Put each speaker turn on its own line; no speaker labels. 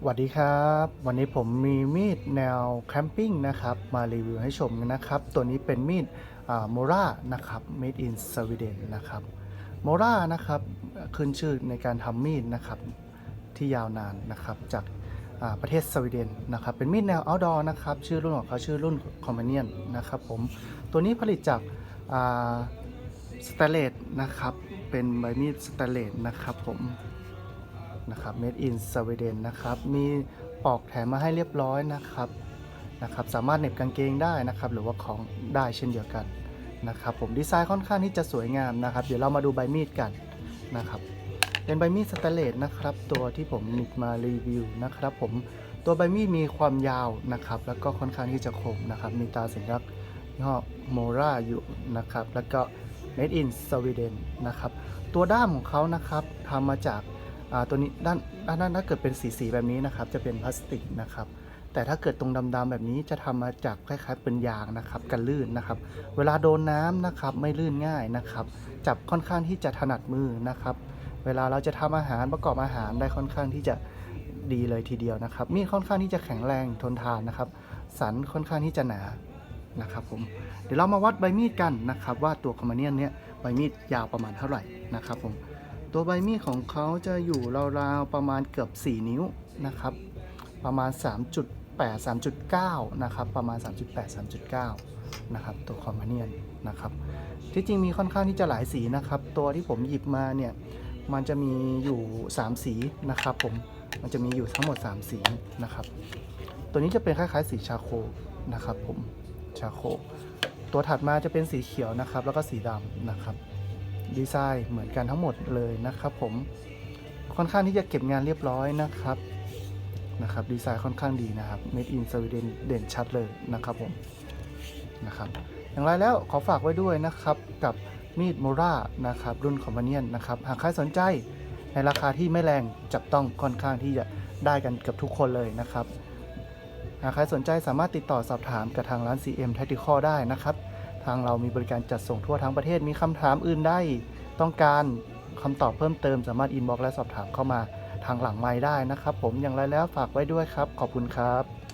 สวัสดีครับ วันนี้ผมมีมีดแนวแคมปิ้งนะครับ มารีวิวให้ชมกันนะครับ ตัวนี้เป็นมีดโมรานะครับ made in Sweden นะครับโมรานะครับขึ้นชื่อในการทำมีดนะครับที่ยาวนานนะครับจากประเทศสวีเดนนะครับ เป็นมีดแนว outdoor นะครับ ชื่อรุ่นของเขาชื่อรุ่น c o m p a n i o n นะครับผม ตัวนี้ผลิตจากสแตเลสนะครับ เป็นใบมีดสแตเลสนะครับผม นะครับ made in Sweden นะครับ มีปอกแถมมาให้เรียบร้อยนะครับนะครับ สามารถเน็บกางเกงได้นะครับ หรือว่าของได้เช่นเดียวกันนะครับ ผมดีไซน์ค่อนข้างที่จะสวยงามนะครับ เดี๋ยวเรามาดูใบมีดกันนะครับเป็นใบมีดสแตนเลสนะครับ ตัวที่ผมหนิบมารีวิวนะครับ ผมตัวใบมีดมีความยาวนะครับ แล้วก็ค่อนข้างที่จะคมนะครับ มีตราสัญลักษณ์ยี่ห้อโมราอยู่นะครับ แล้วก็ made in Sweden นะครับ ตัวด้ามของเขานะครับทำมาจาก ตัวนี้ด้านด้านด้นถ้าเกิดเป็นสีสีแบบนี้นะครับ จะเป็นพลาสติกนะครับ แต่ถ้าเกิดตรงดำๆแบบนี้จะทำมาจากคล้ายๆเป็นยางนะครับ กันลื่นนะครับ เวลาโดนน้ำนะครับไม่ลื่นง่ายนะครับ จับค่อนข้างที่จะถนัดมือนะครับ เวลาเราจะทำอาหารประกอบอาหารได้ค่อนข้างที่จะดีเลยทีเดียวนะครับ มีดค่อนข้างที่จะแข็งแรงทนทานนะครับ สันค่อนข้างที่จะหนานะครับผมเดี๋ยวเรามาวัดใบมีดกันนะครับ ว่าตัวคอมมานเนียนเนี้ยใบมีดยาวประมาณเท่าไหร่นะครับผม ตัวใบมีดของเขาจะอยู่ราวๆประมาณเกือบ 4 นิ้วนะครับ ประมาณ 3.8 3.9 นะครับ ประมาณ 3.8 3.9 นะครับ ตัวคอมมาเนียนนะครับ ที่จริงมีค่อนข้างที่จะหลายสีนะครับ ตัวที่ผมหยิบมาเนี่ย มันจะมีอยู่ 3 สีนะครับผม มันจะมีอยู่ทั้งหมด 3 สีนะครับ ตัวนี้จะเป็นคล้ายๆ สีชาโคนะครับผม ชาโค ตัวถัดมาจะเป็นสีเขียวนะครับ แล้วก็สีดำนะครับ ดีไซน์เหมือนกันทั้งหมดเลยนะครับผมค่อนข้างที่จะเก็บงานเรียบร้อยนะครับนะครับดีไซน์ค่อนข้างดีนะครับ Made in Sweden เด่นชัดเลยนะครับผมนะครับอย่างไรแล้วขอฝากไว้ด้วยนะครับกับมีดโมรานะครับรุ่นคอมพาเนียนนะครับหากใครสนใจในราคาที่ไม่แรงจับต้องค่อนข้างที่จะได้กันกับทุกคนเลยนะครับหากใครสนใจสามารถติดต่อสอบถามกับทางร้าน CM Tactical ได้นะครับ ทางเรามีบริการจัดส่งทั่วทั้งประเทศมีคำถามอื่นได้ ต้องการคำตอบเพิ่มเติมสามารถอินบ็อกและสอบถามเข้ามาทางหลังไม้ได้นะครับ ผมอย่างไรแล้วฝากไว้ด้วยครับ ขอบคุณครับ